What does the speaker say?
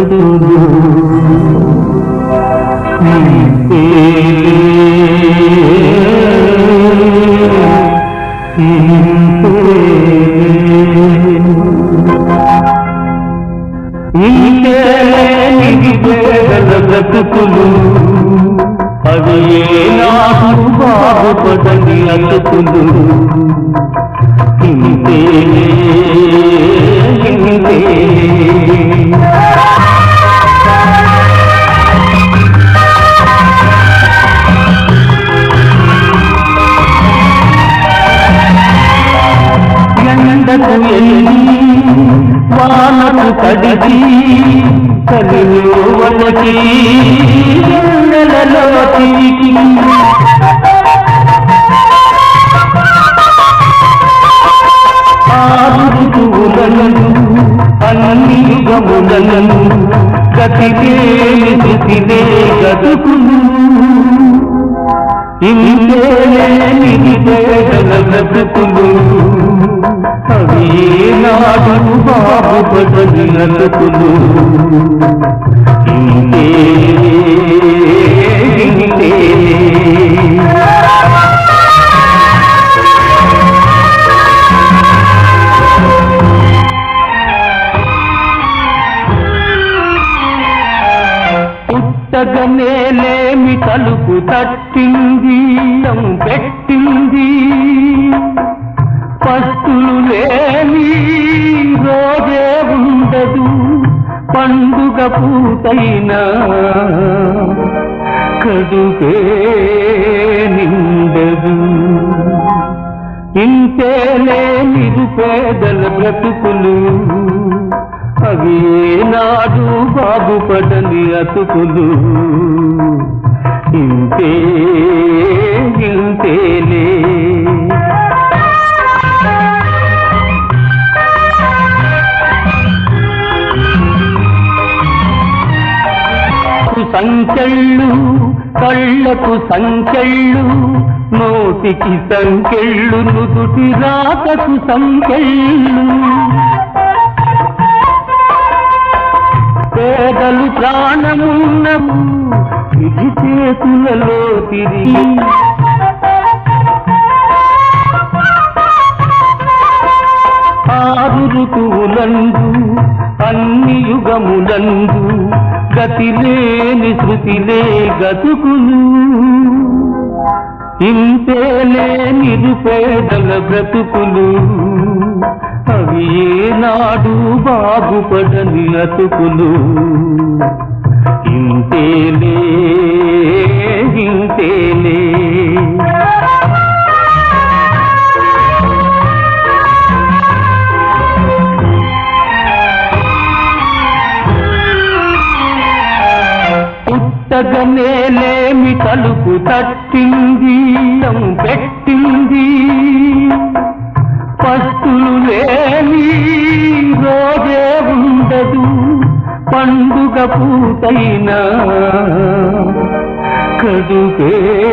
బ్రతుకులు బ్రతుకులు అవి ఏ నాకు బాగుపడని అతుకులు ఇంతే ఎండకు ఎల్లి వానకు తడిచి కలిలో వలకి ఎన్నెలలో తిరిగి ఆరు ఋతువులను అన్ని యుగములను గతిలేని స్థితిలే గతుకులు ఇంకేలేని బ్రతుకులు అవి నాడు బాగుపడని ఇంతే ఇంతే పుట్టగనేలేమి తలుపు తట్టింది పెట్టింది. పూతైనా కడుపే నిండదు. ఇంతేలే నిరుపేదల బ్రతుకులు అవి నాడు బాగుపడని అతుకులు. ఇంతే ఇంతేలే సంఖ్యళ్ళు కళ్ళకు సంఖ్యళ్ళు నోటికి సంఖ్యళ్ళు నుదుటి రాకకు సంఖ్యళ్ళు. పేదలు ప్రాణమున్నము ఇది చేతులలో తిరిగి ఆరు ఋతువులందు అన్ని యుగములందు గతి లేని శృతిలే గతుకులు. ఇంతేలే నిరుపేదల బ్రతుకులు. అవి ఏనాడు బాగుపడని అతుకులు. ఇంతేలే ఇంతేలే పుట్టగనేలేమి తలుపు తట్టింది పెట్టింది. పస్తులు లేని రోజే ఉండదు పండుగ పూతైనా. కడుపే